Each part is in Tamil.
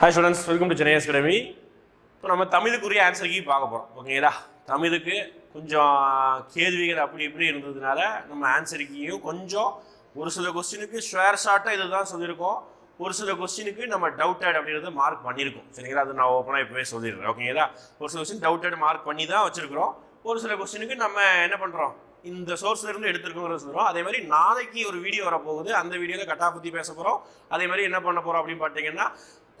ஹாய் ஸ்டூடெண்ட்ஸ் வெல்கம் டு ஜெனேஸ் அகாடமி இப்போ நம்ம தமிழுக்குரிய ஆன்சருக்கு பார்க்க போகிறோம் ஓகேங்களா தமிழுக்கு கொஞ்சம் கேள்விகள் அப்படி இப்படி இருந்ததுனால நம்ம ஆன்சருக்கையும் கொஞ்சம் ஒரு சில கொஸ்டினுக்கு ஷேர் ஷார்ட்டாக இதுதான் சொல்லியிருக்கோம். ஒரு சில கொஸ்டினுக்கு நம்ம டவுட்டட் அப்படின்றத மார்க் பண்ணியிருக்கோம். சரிங்களா? அது நான் ஓப்பனாக இப்போவே சொல்லிடுறேன். ஓகேங்களா ஒரு சில கொஸ்டின் டவுட்டட் மார்க் பண்ணி தான் வச்சுருக்கிறோம். ஒரு சில கொஸ்டினுக்கு நம்ம என்ன பண்ணுறோம் இந்த சோர்ஸ்லேருந்து இருந்து சொல்கிறோம் அதே மாதிரி நாளைக்கு ஒரு வீடியோ வரப்போகுது. அந்த வீடியோவில் கட்டா பற்றி பேச போகிறோம் அதே மாதிரி என்ன பண்ண போகிறோம் அப்படின்னு பார்த்தீங்கன்னா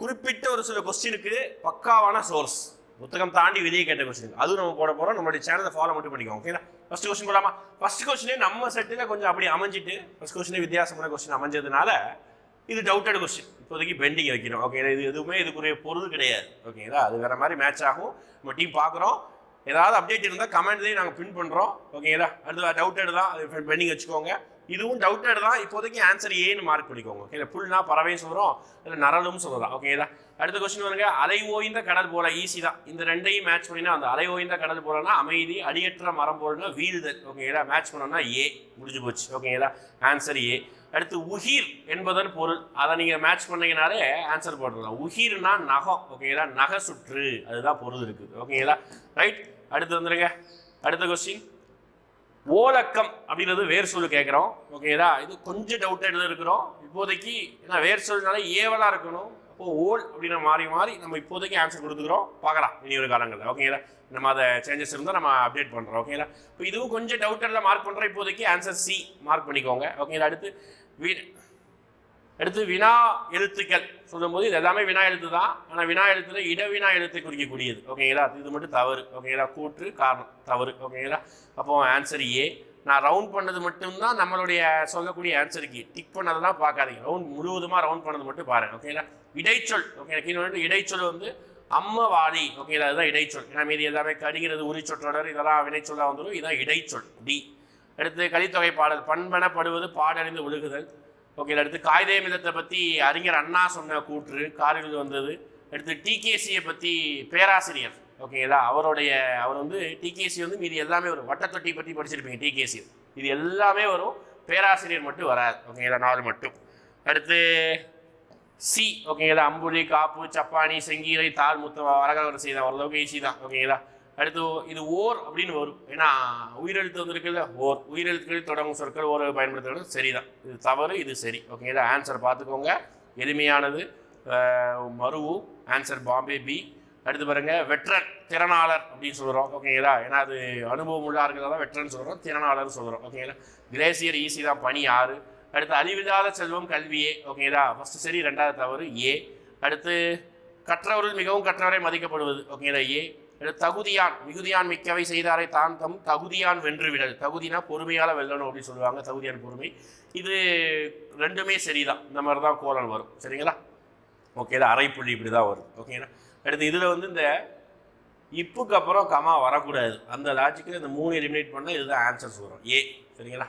குறிப்பிட்ட ஒரு சில கொஸ்டினுக்கு பக்காவான சோர்ஸ் புத்தகம் தாண்டி வெளியே கேட்ட கொஸ்டின் அதுவும் நம்ம போட போகிறோம் நம்மளுடைய சேனலை ஃபாலோ மட்டும் பண்ணிக்கோங்க. ஓகேங்களா ஃபர்ஸ்ட் கொஸ்டின் போடலாமா ஃபஸ்ட் கொஸ்டினே நம்ம செட்டில் கொஞ்சம் அப்படி அமைஞ்சிட்டு ஃபர்ஸ்ட் கொஸ்டினே வித்தியாசமான கொஸ்டின் அமைஞ்சதுனால இது டவுட்டட் கொஸ்டின் இப்போதைக்கு பெண்டிங் வைக்கிறோம் ஓகேங்களா இது எதுவுமே இதுக்குரிய பொருள் கிடையாது. ஓகேங்களா அது வேற மாதிரி மேட்ச் ஆகும். நம்ம டீம் பார்க்குறோம் ஏதாவது அப்டேட் இருந்தால் கமெண்ட்லேயும் நாங்கள் பின் பண்ணுறோம் ஓகேங்களா அடுத்து டவுட்டட் தான் அது பெண்டிங் வச்சுக்கோங்க. இதுவும் டவுட்டட் தான் இப்போதைக்கு ஆன்சர் ஏன்னு மார்க் பண்ணிக்கோங்க. இல்லை புல்னா பறவையும் சொல்கிறோம் இல்லை நரலும் சொல்லலாம் ஓகேங்களா அடுத்த கொஸ்டின் வருங்க அலை ஓய்ந்த கடல் போல ஈஸி தான். இந்த ரெண்டையும் மேட்ச் பண்ணினா அந்த அலை ஓய்ந்த கடல் போலனா அமைதி அடியற்ற மரம் போலனா வீழ்தல். ஓகேங்களா மேட்ச் பண்ணோம்னா ஏ முடிஞ்சு போச்சு. ஓகேங்களா ஆன்சர் ஏ அடுத்து உகிர் என்பதன் பொருள். அதை நீங்கள் மேட்ச் பண்ணீங்கனாலே ஆன்சர் போட்டுடலாம். உகிர்னா நகம். ஓகேங்களா நகை சுற்று. அதுதான் பொருள் இருக்குது ஓகேங்களா ரைட் அடுத்து வந்துருங்க. அடுத்த கொஸ்டின் ஓலக்கம் அப்படின்றது வேர் சொல் கேட்குறோம். ஓகேதா இது கொஞ்சம் டவுட்டட் இருக்கிறோம் இப்போதைக்கு ஏன்னா வேர் சொல்னால ஏவலாக இருக்கணும். அப்போ ஓல் அப்படின்னு மாறி மாறி நம்ம இப்போதைக்கு ஆன்சர் கொடுத்துக்கிறோம். பார்க்கலாம். இனி ஒரு காலங்களில். ஓகேங்களா நம்ம அதை சேஞ்சஸ் இருந்தால் நம்ம அப்டேட் பண்ணுறோம் ஓகேங்களா இப்போ இதுவும் கொஞ்சம் டவுட்டடில் மார்க் பண்ணுறோம் இப்போதைக்கு ஆன்சர் சி மார்க் பண்ணிக்கோங்க. ஓகேங்களா அடுத்து வீ அடுத்து வினா எழுத்துக்கள். சொல்லும்போது இது எல்லாமே வினா எழுத்து தான். ஆனால் வினா எழுத்துல இடவினா எழுத்து குறிக்கக்கூடியது. ஓகேங்களா? இது மட்டும் தவறு. ஓகேங்களா? கூற்று காரணம். தவறு. ஓகேங்களா? அப்போ ஆன்சர் ஏ நான் ரவுண்ட் பண்ணது மட்டும்தான் நம்மளுடைய சொல்லக்கூடிய ஆன்சருக்கு டிக் பண்ணதெல்லாம் பார்க்காதீங்க. ரவுண்ட் முழுவதுமாக ரவுண்ட் பண்ணது மட்டும் பாருங்க. ஓகேங்களா? இடைச்சொல். ஓகே கீழே இடைச்சொல் வந்து அம்மவாதி. ஓகேங்களா? அதுதான் இடைச்சொல். ஏன்னா மீதி எல்லாமே கடிகிறது உரிச்சொற்றொடர் இதெல்லாம் வினைச்சொல்லாக வந்துடும் இதுதான் இடைச்சொல். டி அடுத்து கலித்தொகை பாடல் பண்பனப்படுவது பாடறிந்து ஒழுகுதல். ஓகே அடுத்து காகிதே மிதத்தை பற்றி அறிஞர் அண்ணா சொன்ன கூற்று காரில் வந்தது. அடுத்து டிகேசியை பற்றி பேராசிரியர் ஓகேங்களா அவருடைய அவர் வந்து டிகேசி வந்து மீதி எல்லாமே வரும். வட்டத்தொட்டி பற்றி படிச்சிருப்பீங்க டிகேசி இது எல்லாமே வரும். பேராசிரியர் மட்டும் வராது ஓகேங்களா நாலு மட்டும். அடுத்து சி ஓகேங்களா அம்புலி காப்பு சப்பானி செங்கீரை தாழ் முத்தம் வரகர தான் ஓரளவுக்கு ஈஸி தான் ஓகேங்களா அடுத்து இது ஓர் அப்படின்னு வரும். ஏன்னா உயிரெழுத்து வந்திருக்குல்ல ஓர். உயிரெழுத்துக்கள் தொடங்கும் சொற்கள் ஓர் பயன்படுத்துகிறது சரிதான். இது தவறு இது சரி. ஓகேங்களா ஆன்சர் பார்த்துக்கோங்க. எளிமையானது. மருவு ஆன்சர் பாம்பே பி. அடுத்து பாருங்க வெட்ரன் திறனாளர் அப்படின்னு சொல்கிறோம் ஓகேங்களா ஏன்னா அது அனுபவம் உள்ளா தான் வெட்ரன் சொல்கிறோம் திறனாளர் சொல்கிறோம் ஓகேங்களா கிரேசியர் ஈஸி தான். பணி ஆறு. அடுத்து அழிவில்லாத செல்வம் கல்வியே ஓகேங்களா ஃபஸ்ட்டு சரி ரெண்டாவது தவறு ஏ. அடுத்து கற்றவர்கள் மிகவும் கற்றவரை மதிக்கப்படுவது. ஓகேங்களா ஏ. தகுதியான் மிகுதியான் மிக்கவை செய்தாரை தான் தம் தகுதியான் வென்றுவிடல். தகுதினா பொறுமையால வெல்லணும் அப்படின்னு சொல்லுவாங்க தகுதியான் பொறுமை. இது ரெண்டுமே சரிதான். இந்த மாதிரி தான் கோலன் வரும். சரிங்களா? ஓகேதா அரைப்புள்ளி இப்படி தான் வரும். ஓகேங்களா? அடுத்து இதில் வந்து இந்த இப்புக்கு அப்புறம் கமா வரக்கூடாது. அந்த லாஜிக்கில் இந்த மூணு எலிமினேட் பண்ணால் இதுதான் ஆன்சர்ஸ் வரும். ஏ சரிங்களா?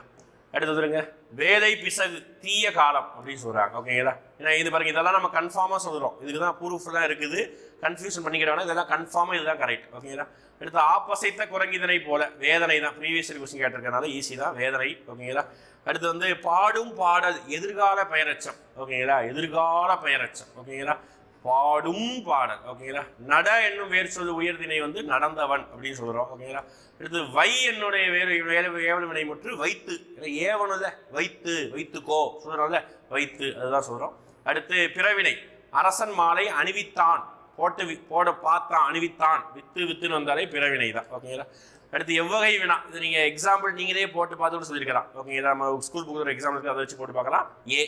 அடுத்து சொல்லுங்க வேதை பிசகு தீய காலம் அப்படின்னு சொல்கிறாங்க ஓகேங்களா ஏன்னா இது பாருங்க இதெல்லாம் நம்ம கன்ஃபார்மாக சொல்கிறோம் இதுக்கு தான் ப்ரூஃப்லாம் இருக்குது. கன்ஃபியூஷன் பண்ணிக்கிறோம்னா இதெல்லாம் கன்ஃபார்மாக இதுதான் கரெக்ட் ஓகேங்களா அடுத்து ஆப்பசைத்த குரங்கிதனை போல வேதனை தான். ப்ரீவியஸ் கொஸ்டின் கேட்டிருக்கனால ஈஸி தான். வேதனை. ஓகேங்களா அடுத்து வந்து பாடும் பாடல் எதிர்கால பெயரச்சம். ஓகேங்களா எதிர்கால பெயரச்சம். ஓகேங்களா பாடும் பாடல் ஓகேங்களா நட என்னும் வேர் சொல் உயர்தினை வந்து நடந்தவன் அப்படின்னு சொல்கிறோம் ஓகேங்களா அடுத்து வை என்னுடைய வேறு வேறு ஏவல் முற்று வைத்து ஏன்னா ஏவனுல வைத்து வைத்துக்கோ சொல்கிறோம்ல வைத்து அதுதான் சொல்கிறோம் அடுத்து பிறவினை அரசன் மாலை அணிவித்தான் போட்டு வி- போட பார்த்தான் அணிவித்தான் வித்து வித்துன்னு வந்தாலே பிறவினை தான் ஓகேங்களா அடுத்து எவ்வகை வினா இது நீங்கள் எக்ஸாம்பிள் நீங்களே போட்டு பார்த்து கூட சொல்லியிருக்கலாம் ஓகேங்களா நம்ம ஸ்கூல் புக்கில் ஒரு எக்ஸாம்பிள் அதை வச்சு போட்டு பார்க்கலாம். ஏ.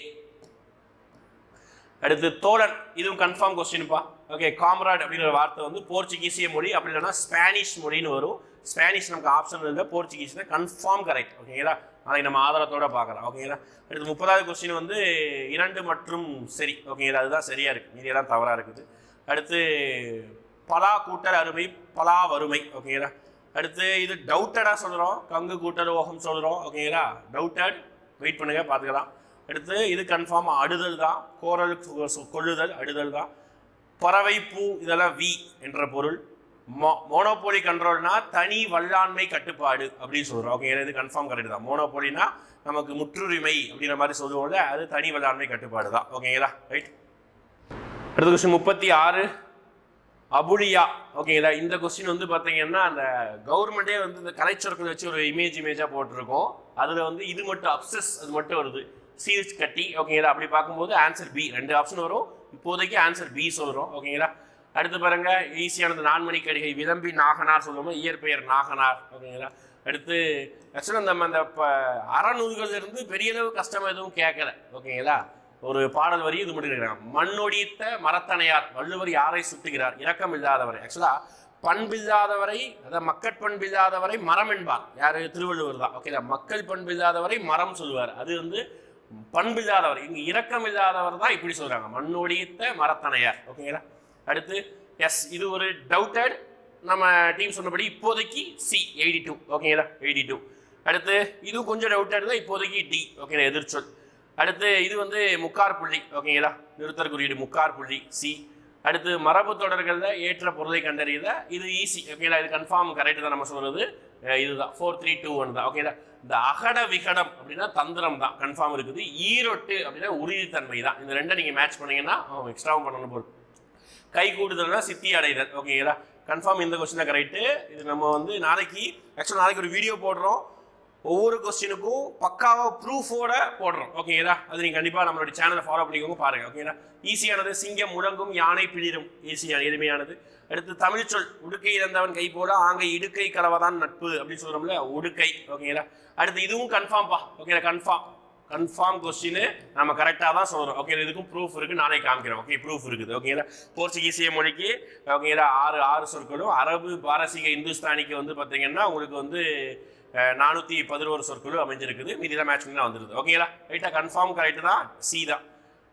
அடுத்து தோழன் இதுவும் கன்ஃபார்ம் கொஸ்டின்ப்பா ஓகே காம்ராட் அப்படிங்கிற வார்த்தை வந்து போர்ச்சுகீசிய மொழி அப்படி இல்லைன்னா ஸ்பானிஷ் மொழின்னு வரும். ஸ்பானிஷ் நமக்கு ஆப்ஷன் இருந்தால் போர்ச்சுகீஸ் கன்ஃபார்ம் கரெக்ட் ஓகேங்களா நாளைக்கு நம்ம ஆதாரத்தோட பார்க்கலாம். ஓகேங்களா அடுத்து முப்பதாவது கொஸ்டின் வந்து இரண்டு மற்றும் சரி. ஓகேங்களா அதுதான் சரியாக இருக்குது மீதி தவறாக இருக்குது. அடுத்து பலா கூட்டல் அருமை பலா வறுமை. ஓகேங்களா அடுத்து இது டவுட்டடாக சொல்கிறோம் கங்கு கூட்டல் ஓகம் சொல்கிறோம் ஓகேங்களா டவுட்டட் வெயிட் பண்ணுங்க பார்த்துக்கலாம். அடுத்து இது கன்ஃபார்ம் அடுதல் தான். கோரல் கொ- கொள்ளுதல் அடுதல் தான். பறவை பூ இதெல்லாம் வி என்ற பொருள். மோ மோனோபோலி கண்ட்ரோல்னா தனி வல்லாண்மை கட்டுப்பாடு அப்படின்னு சொல்கிறோம் ஓகே இது கன்ஃபார்ம் கரெக்ட் தான். மோனோபோலினா நமக்கு முற்றுரிமை அப்படிங்கிற மாதிரி சொல்லுவோம்ல அது தனி வல்லாண்மை கட்டுப்பாடு தான். ஓகேங்களா ரைட் அடுத்த கொஸ்டின் முப்பத்தி ஆறு. அபுலியா. ஓகேங்களா இந்த கொஸ்டின் வந்து பார்த்தீங்கன்னா அந்த கவர்மெண்ட்டே வந்து இந்த கலைச்சொற்கள் வச்சு ஒரு இமேஜ் இமேஜாக போட்டிருக்கோம். அதில் வந்து இது மட்டும் அப்சஸ் அது மட்டும் வருது. சீல்ஸ் கட்டி ஓகேங்களா அப்படி பார்க்கும்போது ஆன்சர் பி ரெண்டு ஆப்ஷன் வரும். இப்போதைக்கு ஆன்சர் பி சொல்கிறோம் ஓகேங்களா அடுத்து பாருங்க ஈஸியானது நான்மணி கடிகை விளம்பி நாகனார் சொல்லுவோம்? இயற்பெயர் நாகனார் ஓகேங்களா அடுத்து ஆக்சுவலாக நம்ம அந்த இப்போ அறநூல்கள் இருந்து பெரிய அளவு கஷ்டம் எதுவும் கேட்கல ஓகேங்களா ஒரு பாடல் வரி இது மட்டும் மண்ணொடித்த மரத்தனையார் வள்ளுவர் யாரை சுட்டுகிறார்? இரக்கம் இல்லாதவரை. ஆக்சுவலாக பண்பில்லாதவரை அதாவது மக்கட் பண்பில்லாதவரை மரம் என்பார். யார்? திருவள்ளுவர் தான் ஓகேங்களா மக்கள் பண்பில்லாதவரை மரம் சொல்லுவார். அது வந்து பண்பில்லாதவர் இங்க இரக்கம் இல்லாதவர் தான் இப்படி சொல்றாங்க. மண்ணொடித்த மரத்தனையார் ஓகேங்களா அடுத்து எஸ் இது ஒரு டவுட்டட் நம்ம டீம் சொன்னபடி இப்போதைக்கு சி எயிட்டி டூ ஓகேங்களா எயிட்டி டூ அடுத்து இது கொஞ்சம் டவுட்டட் தான் இப்போதைக்கு டி ஓகேங்களா எதிர்ச்சொல் அடுத்து இது வந்து முக்கார் புள்ளி. ஓகேங்களா நிறுத்தர் குறியீடு முக்கார் புள்ளி சி அடுத்து மரபு தொடர்களில் ஏற்ற பொருளை கண்டறியல இது ஈஸி ஓகேங்களா இது கன்ஃபார்ம் கரெக்ட் தான் நம்ம சொல்கிறது இதுதான். ஃபோர் த்ரீ டூ ஒன் தான். ஓகேங்களா இந்த அகட விகடம் அப்படின்னா தந்திரம் தான். கன்ஃபார்ம் இருக்குது. ஈரொட்டு அப்படின்னா உறுதித்தன்மை தான். இந்த ரெண்டை நீங்கள் மேட்ச் பண்ணீங்கன்னா எக்ஸ்ட்ராவும் பண்ணணும் போதும் கை கூடுதல்னா சித்தி அடைதல். ஓகேங்களா கன்ஃபார்ம் இந்த கொஸ்டின் தான் கரெக்டு இது நம்ம வந்து நாளைக்கு ஆக்சுவலாக நாளைக்கு ஒரு வீடியோ போடுறோம். ஒவ்வொரு கொஸ்டினுக்கும் பக்காவாக ப்ரூஃபோட போடுறோம். ஓகேங்களா அது நீங்கள் கண்டிப்பாக நம்மளுடைய சேனலை ஃபாலோ பண்ணிக்கோங்க பாருங்க. ஓகேங்களா ஈஸியானது சிங்கம் முழங்கும் யானை பிளிரும். ஈஸியான எளிமையானது. அடுத்து தமிழ் சொல் உடுக்கை இறந்தவன் கை போல ஆங்க இடுக்கை கலவதான் நட்பு அப்படின்னு சொல்கிறோம்ல உடுக்கை. ஓகேங்களா அடுத்து இதுவும் கன்ஃபார்ம்ப்பா ஓகேங்களா கன்ஃபார்ம் கன்ஃபார்ம் கொஸ்டின் நம்ம கரெக்டாக தான் சொல்கிறோம் ஓகே இதுக்கும் ப்ரூஃப் இருக்குது நானே காமிக்கிறோம் ஓகே ப்ரூஃப் இருக்குது. ஓகேங்களா போர்ச்சுகீசிய மொழிக்கு ஓகேங்களா ஆறு ஆறு சொற்களும் அரபு பாரசீக இந்துஸ்தானிக்கு வந்து பார்த்தீங்கன்னா உங்களுக்கு வந்து நானூற்றி பதினோரு சொற்களும் அமைஞ்சிருக்குது. மீதிலாம் மேட்ச் பண்ணி வந்துருது ஓகேங்களா ரைட்டாக கன்ஃபார்ம் கரெக்டு தான். சி தான்.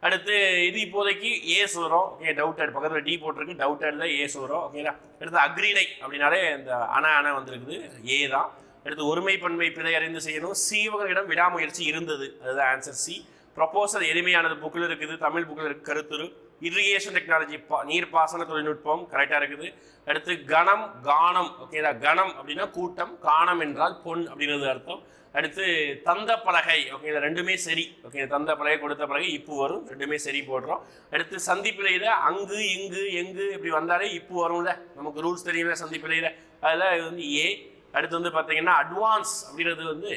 அடுத்து இது இப்போதைக்கு ஏ சொல்கிறோம் ஓகே டவுட்டட் பக்கத்தில் டி போட்டிருக்கு. டவுட்டட் தான் ஏ சொல்கிறோம் ஓகேங்களா அடுத்து அக்ரிணை அப்படின்னாலே இந்த அணை அணை வந்திருக்குது. ஏ தான். அடுத்து ஒருமை பன்மை பிழை அறிந்து செய்யணும். சீவகரிடம் விடாமுயற்சி இருந்தது. அதுதான் ஆன்சர் சி ப்ரொப்போசல் எளிமையானது. புக்கில் இருக்குது. தமிழ் புக்கில் இருக்கு. கருத்துரு. இரிகேஷன் டெக்னாலஜி நீர்ப்பாசன தொழில்நுட்பம் கரெக்டாக இருக்குது. அடுத்து கணம் கானம் ஓகேதா கணம் அப்படின்னா கூட்டம் காணம் என்றால் பொன் அப்படிங்கிறது அர்த்தம். அடுத்து தந்த பலகை ஓகே ரெண்டுமே சரி. ஓகே தந்த பலகை கொடுத்த பலகை இப்பு வரும் ரெண்டுமே சரி போடுறோம். அடுத்து சந்திப்பிலையில் அங்கு இங்கு எங்கு இப்படி வந்தாலே இப்பு வரும்ல. நமக்கு ரூல்ஸ் தெரியும்ல சந்திப்பிலையில் அதில் இது வந்து ஏ அடுத்து வந்து பார்த்தீங்கன்னா அட்வான்ஸ் அப்படிங்கிறது வந்து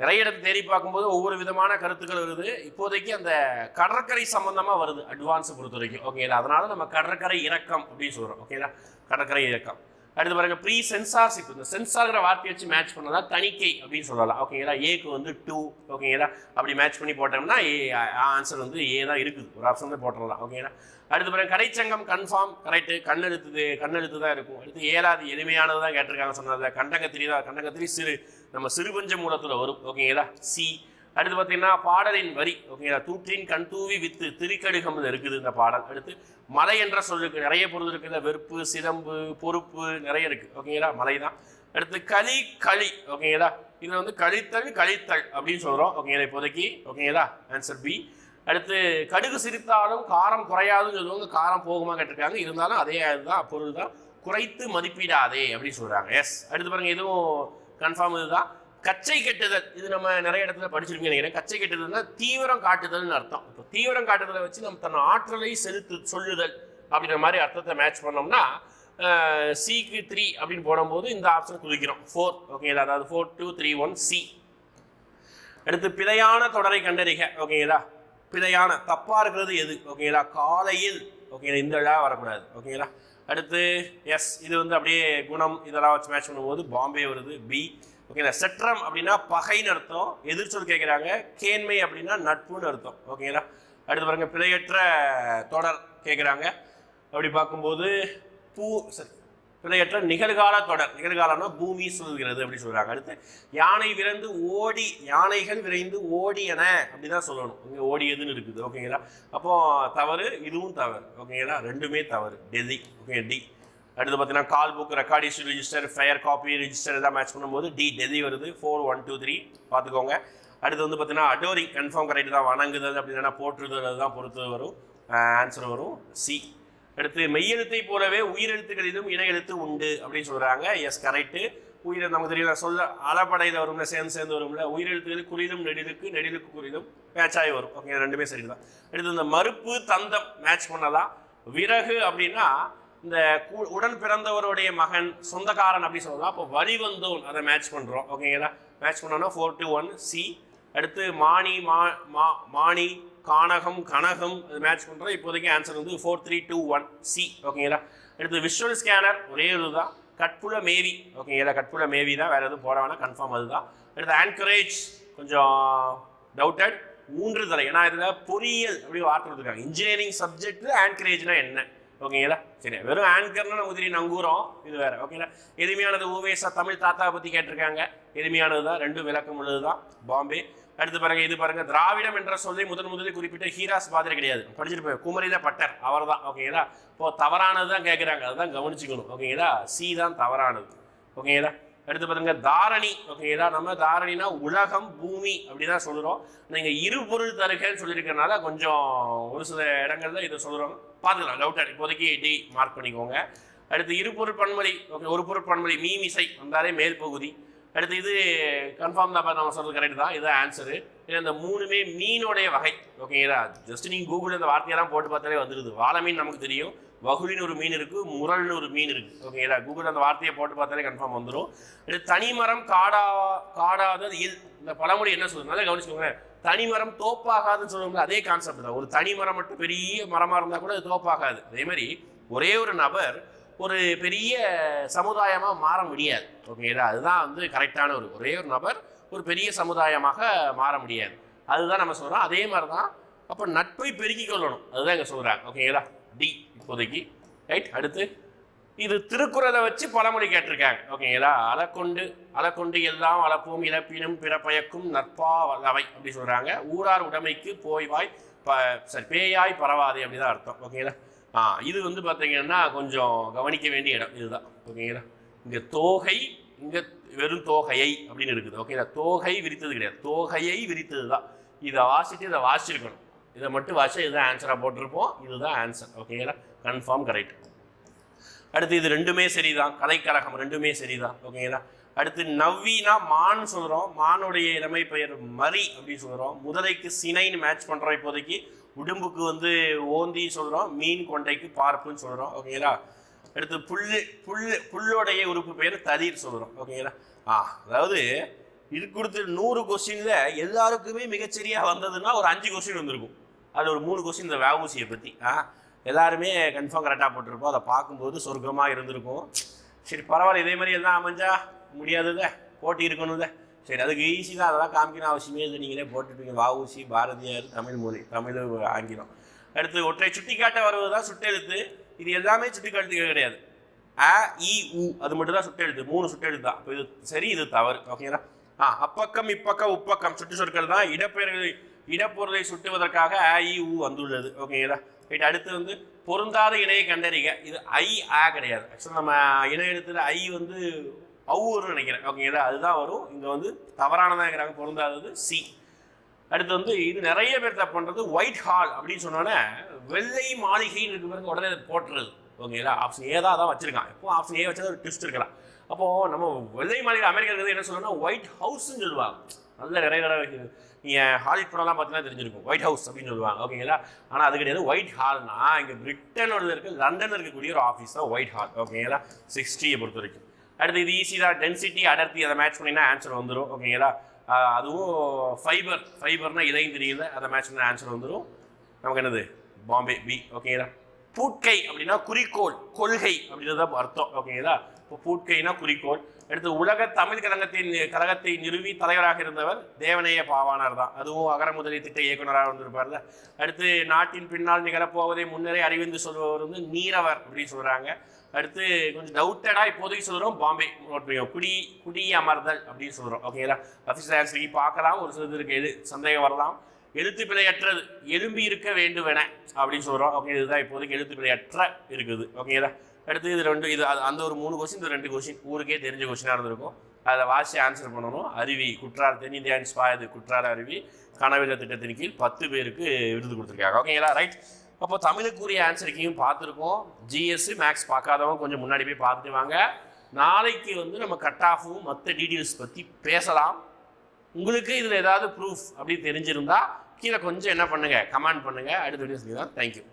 நிறைய இடத்தை தேடி பார்க்கும்போது ஒவ்வொரு விதமான கருத்துக்கள் வருது. இப்போதைக்கு அந்த கடற்கரை சம்மந்தமாக வருது அட்வான்ஸை பொறுத்த வரைக்கும் ஓகேங்களா அதனால நம்ம கடற்கரை இறக்கம் அப்படின்னு சொல்கிறோம் ஓகேங்களா கடற்கரை இறக்கம் அடுத்து பாருங்க ப்ரீ சென்சார்ஷிப் இந்த சென்சார்ங்கிற வார்த்தையை வச்சு மேட்ச் பண்ணதா தணிக்கை அப்படின்னு சொல்லலாம். ஓகேங்களா ஏக்கு வந்து டூ ஓகேங்களா அப்படி மேட்ச் பண்ணி போட்டோம்னா ஏ ஆன்சர் வந்து ஏ தான் இருக்குது. ஒரு ஆப்ஷன் தான் போட்டுடலாம் ஓகேங்களா அடுத்து பாருங்க கடைச்சங்கம் கன்ஃபார்ம் கரெக்டு கண்ணெழுத்து கண்ணெழுத்து தான் இருக்கும். அடுத்து ஏழாவது எளிமையானது தான் கேட்டிருக்காங்க சொன்னது கண்டங்கத்திரி தான் கண்டங்கத்திரி சிறு. நம்ம சிறுபஞ்ச மூலத்தில் வரும். ஓகேங்களா சி அடுத்து பார்த்தீங்கன்னா பாடலின் வரி. ஓகேங்களா தூற்றின் கண் தூவி வித்து திருக்கடுகம் இருக்குது இந்த பாடல். அடுத்து மலை என்ற சொல்லுக்கு நிறைய பொருள் இருக்குது. வெறுப்பு சிதம்பு பொறுப்பு நிறைய இருக்குது ஓகேங்களா மலை தான். அடுத்து களி களி. ஓகேங்களா இதில் வந்து கழித்தல் கழித்தல் அப்படின்னு சொல்கிறோம் ஓகேங்களா இப்போதைக்கு. ஓகேங்களா ஆன்சர் பி அடுத்து கடுகு சிரித்தாலும் காரம் குறையாதுன்னு சொல்லுவாங்க. காரம் போகுமா கேட்டிருக்காங்க. இருந்தாலும் அதே அதுதான் பொருள் தான். குறைத்து மதிப்பிடாதே அப்படின்னு சொல்கிறாங்க எஸ் அடுத்து பாருங்கள் எதுவும் கன்ஃபார்ம் இதுதான். கச்சை கெட்டுதல். இது நம்ம நிறைய இடத்துல படிச்சிருக்கீங்க நினைக்கிறேன். கச்சை கெட்டுதல்னா தீவிரம் காட்டுதல்னு அர்த்தம். இப்போ தீவிரம் காட்டுதலை வச்சு நம்ம தன் ஆற்றலை செலுத்து சொல்லுதல் அப்படின்ற மாதிரி அர்த்தத்தை மேட்ச் பண்ணோம்னா சிக்கு த்ரீ அப்படின்னு போடும்போது இந்த ஆப்ஷன் குதிக்கிறோம். ஃபோர் ஓகேங்களா அதாவது four two three one C அடுத்து பிழையான தொடரை கண்டறிக. ஓகேங்களா பிழையான தப்பாக இருக்கிறது எது? ஓகேங்களா காலையில். ஓகேங்களா இந்த விழா வரக்கூடாது. ஓகேங்களா அடுத்து எஸ் இது வந்து அப்படியே குணம் இதெல்லாம் வச்சு மேட்ச் பண்ணும்போது பாம்பே வருது பி ஓகேங்களா செட்ரம் அப்படின்னா பகைன்னு அர்த்தம் எதிர்ச்சொல் கேட்குறாங்க கேண்மை அப்படின்னா நட்புன்னு அர்த்தம். ஓகேங்களா அடுத்து பாருங்க பிழையற்ற தொடர் கேட்குறாங்க அப்படி பார்க்கும்போது பூ சரி பிழையற்ற நிகழ்கால தொடர். நிகழ்காலம்னா பூமி சொல்கிறது அப்படின்னு சொல்கிறாங்க அடுத்து யானை விரைந்து ஓடி யானைகள் விரைந்து ஓடியன அப்படிதான் சொல்லணும். இங்கே ஓடியதுன்னு இருக்குது. ஓகேங்களா அப்போ தவறு இதுவும் தவறு. ஓகேங்களா ரெண்டுமே தவறு. டெதி. Okay D. அடுத்து பார்த்தீங்கன்னா call book record register fire copy register எல்லாம் மேட்ச் பண்ணும்போது டி டெதி வருது. ஃபோர் ஒன் டூ த்ரீ பார்த்துக்கோங்க அடுத்து வந்து பார்த்தீங்கன்னா அடோரி கன்ஃபார்ம் கரெக்ட் தான். வணங்குதல் அப்படின்னா போற்றுதல் அதுதான் பொறுத்து வரும். ஆன்சர் வரும். சி அடுத்து மெய்யெழுத்தை போலவே உயிரெழுத்துக்களிலும் இணை எழுத்து உண்டு அப்படின்னு சொல்கிறாங்க எஸ் கரெக்ட் உயிர் நமக்கு தெரியல. சொல்ல அலப்படையில் வரும்ல சேர்ந்து சேர்ந்து வரும்ல. உயிரெழுத்துகள் குறிலும் நெடிலுக்கு நெடிலுக்கு குறிலும் மேட்சாகி வரும். ஓகே ரெண்டுமே சரிதான். அடுத்து இந்த மறுப்பு தந்தம் மேட்ச் பண்ணலாம். விறகு அப்படின்னா இந்த கூ- உடன் பிறந்தவருடைய மகன் சொந்தக்காரன் அப்படி சொல்லலாம். அப்போ வழி வந்தோன் அதை மேட்ச் பண்ணுறோம் ஓகேங்களா மேட்ச் பண்ணோம்னா ஃபோர் டு ஒன் சி அடுத்து மாணி மா மா மாணி கானகம் கனகம் இது மேட்ச் பண்ணுறோம் இப்போதைக்கு ஆன்சர் வந்து four three two one C ஓகேங்களா அடுத்து விஷுவல் ஸ்கேனர் ஒரே இதுதான். கட்புல மேவி ஓகேங்களா கட்புல மேவி தான். வேறு எதுவும் போட வேணாம். கன்ஃபார்ம் அதுதான். அடுத்து ஆன்கரேஜ் கொஞ்சம் டவுட்டட் மூன்று தலை ஏன்னா இதில் பொறியியல் அப்படி வார்த்தை கொடுத்துருக்காங்க இன்ஜினியரிங் சப்ஜெக்ட் ஆன்கரேஜ்னா என்ன? ஓகேங்களா சரி வெறும் ஆங்கர்னா நம்ம உதிரி நங்கூரம் இது வேற ஓகேங்களா எளிமையானது ஓவேசா தமிழ் தாத்தாவை பற்றி கேட்டிருக்காங்க. எளிமையானது தான் ரெண்டும் விளக்கம் உள்ளது தான் பாம்பே. அடுத்து பாருங்க இது பாருங்க திராவிடம் என்ற சொல்லை முதன் முதலில் குறிப்பிட்ட ஹீராஸ் பாதிரி கிடையாது. படிச்சுட்டு போய் குமரித பட்டர் அவர் தான் ஓகேங்களா இப்போ தவறானது தான் கேட்குறாங்க அதுதான் கவனிச்சுக்கணும் ஓகேங்களா சி தான் தவறானது ஓகேங்களா அடுத்து பாருங்க தாரணி ஓகேங்களா நம்ம தாரணினா உலகம் பூமி அப்படிதான் சொல்றோம். நீங்க இருபொருள் தருகன்னு சொல்லியிருக்கனால கொஞ்சம் ஒரு சில இடங்கள்ல இதை சொல்றோம். பார்த்துக்கலாம் டவுட்டர் இப்போதைக்கு டி மார்க் பண்ணிக்கோங்க. அடுத்து இருபொருள் பன்மொழி ஓகே ஒரு பொருள் பன்மொழி மீமிசை வந்தாலே மேல் பகுதி. அடுத்து இது கன்ஃபார்ம் தான் நம்ம சொல்றது கரெக்ட் தான். இதுதான் ஆன்சரு இந்த மூணுமே மீனோடைய வகை. ஓகேங்களா ஜஸ்ட் நீங்கள் கூகுளில் இந்த வார்த்தையெல்லாம் போட்டு பார்த்தாலே வந்துடுது வாழை மீன் நமக்கு தெரியும். வகுலின்னு ஒரு மீன் இருக்கு முரல்னு ஒரு மீன் இருக்கு. ஓகேங்களா கூகுள் அந்த வார்த்தையை போட்டு பார்த்தாலே கன்ஃபார்ம் வந்துடும் அடுத்து தனிமரம் காடா காடாதது இல். இந்த பழமொழி என்ன சொல்லுது? நல்லா கவனிச்சுக்கோங்க. தனிமரம் தோப்பாகாதுன்னு சொல்லுவாங்க அதே கான்செப்ட் தான். ஒரு தனிமரம் மட்டும் பெரிய மரமாக இருந்தால் கூட அது தோப்பாகாது. அதே மாதிரி ஒரே ஒரு நபர் ஒரு பெரிய சமுதாயமாக மாற முடியாது. ஓகேங்களா? அதுதான் வந்து கரெக்டான ஒரு ஒரே ஒரு நபர் ஒரு பெரிய சமுதாயமாக மாற முடியாது. அதுதான் நம்ம சொல்கிறோம் அதே மாதிரி தான் அப்போ நட்பை பெருக்கிக் கொள்ளணும். அதுதான் இங்கே சொல்கிறாங்க ஓகேங்களா? டி இப்போதைக்கு. ரைட்? அடுத்து. இது திருக்குறளை வச்சு பழமொழி கேட்டிருக்காங்க. ஓகேங்களா? அலக்கொண்டு அலக்கொண்டு எல்லாம் அளப்பும் இழப்பினும் பிறப்பயக்கும் நட்பா வல்லவை அப்படி சொல்கிறாங்க ஊரார் உடைமைக்கு போய்வாய் ப சரி பேயாய் பரவாதே அப்படிதான் அர்த்தம். ஓகேங்களா? ஆ இது வந்து பார்த்தீங்கன்னா கொஞ்சம் கவனிக்க வேண்டிய இடம் இதுதான். ஓகேங்களா? இங்கே தோகை இங்கே வெறும் தோகையை அப்படின்னு இருக்குது. ஓகேங்களா? தோகை விரித்தது கிடையாது. தோகையை விரித்தது தான் இதை வாசிட்டு இதை வாசிச்சிருக்கணும். இதை மட்டும் வாசி இதுதான் ஆன்சராக போட்டிருப்போம். இதுதான் ஆன்சர் ஓகேங்களா? கன்ஃபார்ம் கரெக்ட் அடுத்து இது ரெண்டுமே சரிதான். கலைக்கழகம் ரெண்டுமே சரிதான். ஓகேங்களா? அடுத்து நவ்வினா மான் சொல்கிறோம் மானுடைய இளமை பெயர் மரி அப்படின்னு சொல்கிறோம் முதலைக்கு சினைன்னு மேட்ச் பண்ணுறோம் இப்போதைக்கு. உடம்புக்கு வந்து ஓந்தி சொல்கிறோம் மீன் கொண்டைக்கு பார்ப்புன்னு சொல்கிறோம் ஓகேங்களா அடுத்து புல்லு புல்லு புல்லோடைய உறுப்பு பெயர் ததிர் சொல்கிறோம் ஓகேங்களா ஆ அதாவது இது கொடுத்து நூறு கொஸ்டினில் எல்லாருக்குமே மிகச்சரியாக வந்ததுன்னா ஒரு அஞ்சு கொஸ்டின் வந்திருக்கும். அது ஒரு மூணு கொஸ்டின் இந்த வேவூசியை பற்றி ஆ? எல்லாருமே கன்ஃபார்ம் கரெக்டாக போட்டிருப்போம் அதை பார்க்கும்போது சொர்க்கமாக இருந்திருக்கும். சரி பரவாயில்ல இதே மாதிரி எல்லாம் அமைஞ்சா முடியாதுதே போட்டி இருக்கணும்ல? சரி அதுக்கு ஈஸி தான். அதெல்லாம் காமிக்கணும் அவசியமே இல்லை. நீங்களே போட்டுருப்பீங்க. வாவூசி பாரதியார் தமிழ் மொழி தமிழ் ஆங்கிலம். அடுத்து ஒற்றை சுட்டிக்காட்ட வருவது தான் சுட்டெழுத்து. இது எல்லாமே சுட்டிக்காட்டு கிடையாது. அ இ உ அது மட்டும் தான் சுட்டெழுத்து. மூணு சுட்டெழுத்து தான். இப்போ இது சரி இது தவறு. ஓகேங்களா? ஆ அப்பக்கம் இப்பக்கம் உப்பக்கம் சுட்டு சொற்கள் தான். இடப்பெயர்களை இடப்பொருளை சுட்டுவதற்காக அ இ உ வந்துள்ளது. ஓகேங்களா? ரைட் அடுத்து வந்து பொருந்தாத இணையை கண்டறிக. இது ஐ ஆ கிடையாது. ஆக்சுவலாக நம்ம இணை எழுத்துல ஐ வந்து அவ்வூர்னு நினைக்கிறேன். ஓகேங்களா அதுதான் வரும். இங்கே வந்து தவறானதாங்கிறாங்க இருக்கிறாங்க. பொருந்தாதது சி அடுத்து வந்து இது நிறைய பேர் தப்பு பண்ணுறது ஒயிட் ஹால் அப்படின்னு சொன்னோன்னே வெள்ளை மாளிகைன்னு இருக்க பிறகு உடனே அதை போட்டுறது. ஓகேங்களா ஆப்ஷன் ஏ தான் தான் வச்சிருக்கான். எப்போ ஆப்ஷன் ஏ வச்சா ஒரு ட்விஸ்ட் இருக்கலாம். அப்போது நம்ம வெள்ளை மாளிகை அமெரிக்கா இருக்கிறது என்ன சொல்லணும்னா ஒயிட் ஹவுஸ்ன்னு சொல்லுவாங்க. நல்ல நிறைய தடவை நீங்கள் ஹாலிவுட் படம்லாம் பார்த்தீங்கன்னா தெரிஞ்சிருக்கும். ஒயிட் ஹவுஸ் அப்படின்னு சொல்லுவாங்க. ஓகேங்களா ஆனால் அது கிடையாது. ஒயிட் ஹால்னா இங்கே பிரிட்டனோட இருக்க லண்டனில் இருக்கக்கூடிய ஒரு ஆஃபீஸ் தான் ஒயிட் ஹால் ஓகேங்களா சிக்ஸ்டியை பொறுத்த வரைக்கும் அடுத்து இது ஈஸி தான். டென்சிட்டி அடர்த்தி அதை மேட்ச் பண்ணிங்கன்னா ஆன்சர் வந்துடும் ஓகேங்களா அதுவும் ஃபைபர் ஃபைபர்னா இதையும் தெரியல அதை மேட்ச் பண்ண ஆன்சர் வந்துடும் நமக்கு என்னது? பாம்பே பி ஓகேங்களா பூட்கை அப்படின்னா குறிக்கோள் கொள்கை அப்படின்றது தான் அர்த்தம் ஓகேங்களா இப்போ பூட்கைனா குறிக்கோள். அடுத்து உலக தமிழ் கழகத்தின் கழகத்தை நிறுவி தலைவராக இருந்தவர் தேவனைய பாவானார் தான். அதுவும் அகர முதலி திட்ட இயக்குனராக வந்திருப்பார்ல. அடுத்து நாட்டின் பின்னால் நிகழப்போவதை முன்னரே அறிவிந்து சொல்பவர் வந்து நீரவர் அப்படின்னு சொல்கிறாங்க அடுத்து கொஞ்சம் டவுட்டடா இப்போதைக்கு சொல்றோம் பாம்பே நோட் பண்ணிக்கோ குடி குடி அமர்தல் அப்படின்னு சொல்றோம். ஓகேங்களா அஃபிஷியல் ஆன்சரி பார்க்கலாம். ஒரு சிலது இருக்கு. எது? சந்தேகம் வரலாம். எழுத்து பிழையற்றது. எலும்பி இருக்க வேண்டுமென அப்படின்னு சொல்றோம். ஓகே இதுதான் இப்போதைக்கு எழுத்து பிழையற்ற இருக்குது. ஓகேங்களா அடுத்து இது ரெண்டு இது அது- அந்த ஒரு மூணு கொஸ்டின் இந்த ரெண்டு கொஸ்டின் ஊருக்கே தெரிஞ்ச கொஸ்டினாக இருந்திருக்கும். அதை வாசி ஆன்சர் பண்ணணும். அருவி குற்றால தென்னிந்தியாவின் ஸ்பாயது குற்றால அருவி. கனவில திட்டத்தின் கீழ் பத்து பேருக்கு விருது கொடுத்துருக்காங்க. ஓகேங்களா ரைட் அப்போ தமிழுக்குரிய ஆன்சருக்கையும் பார்த்துருக்கோம். ஜிஎஸ்சி மேக்ஸ் பார்க்காதவங்க கொஞ்சம் முன்னாடி போய் பார்த்துட்டு வாங்க. நாளைக்கு வந்து நம்ம கட் ஆஃபும் மற்ற டீட்டெயில்ஸ் பற்றி பேசலாம். உங்களுக்கு இதில் ஏதாவது ப்ரூஃப் அப்படி தெரிஞ்சிருந்தா கீழே கொஞ்சம் என்ன பண்ணுங்கள் கமெண்ட் பண்ணுங்கள் அடுத்த வீடியோஸ் தான் தேங்க்யூ